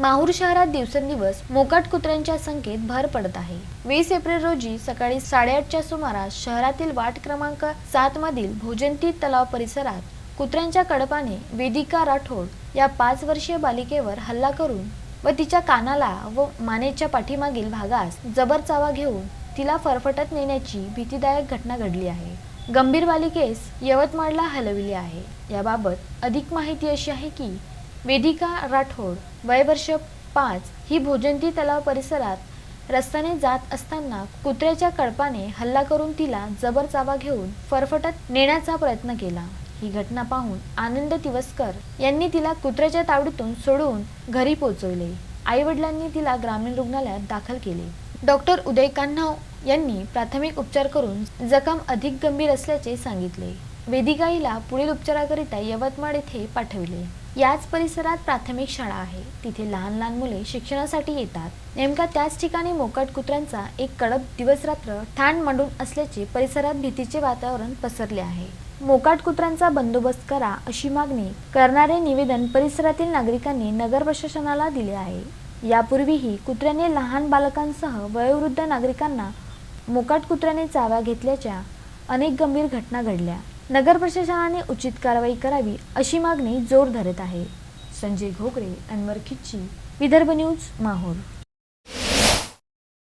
माहूर शहरात दिवसेंदिवस मोकाट कुत्र्यांच्या संख्येत भर पडत आहे. वीस एप्रिल रोजी सकाळी साडेआठच्या सुमारास शहरातील वाट क्रमांक सात मधील भोजंती तलाव परिसरात कुत्र्यांच्या कडपाने वेदिका राठोड या पाच वर्षीय बालिकेवर हल्ला करून व तिच्या कानाला व मानेच्या पाठीमागील भागास जबर चावा घेऊन तिला फरफटत नेण्याची भीतीदायक घटना घडली आहे. गंभीर बालिकेस यवतमाळला हलविले आहे. याबाबत अधिक माहिती अशी आहे की वेदिका राठोड वय वर्ष पाच ही भोजंती तलाव परिसरात रस्त्याने जात असताना कुत्र्याच्या कळपाने हल्ला करून तिला जबर चावा घेऊन फरफटत नेण्याचा प्रयत्न केला. ही घटना पाहून आनंद तिवस्कर यांनी तिला कुत्र्याच्या तावडीतून सोडून घरी पोहोचवले आई वडिलांनी तिला ग्रामीण रुग्णालयात दाखल केले. डॉक्टर उदय कान्हाव यांनी प्राथमिक उपचार करून जखम अधिक गंभीर असल्याचे सांगितले. वेदिका पुढील उपचाराकरिता यवतमाळ येथे पाठविले. याच परिसरात प्राथमिक शाळा आहे. तिथे लहान लहान मुले शिक्षणासाठी येतात. नेमका त्याच ठिकाणी मोकाट कुत्र्यांचा एक कडक दिवसरात्र ठाण मांडून असल्याचे परिसरात भीतीचे वातावरण पसरले आहे. मोकाट कुत्र्यांचा बंदोबस्त करा अशी मागणी करणारे निवेदन परिसरातील नागरिकांनी नगर प्रशासनाला दिले आहे. यापूर्वीही कुत्र्याने लहान बालकांसह वयोवृद्ध नागरिकांना मोकाट कुत्र्याने चाव्या घेतल्याच्या अनेक गंभीर घटना घडल्या. नगर प्रशासनाने उचित कारवाई करावी अशी मागणी जोर धरत आहे. संजय घोगरे अनवर खिच्ची विदर्भ न्यूज माहूर.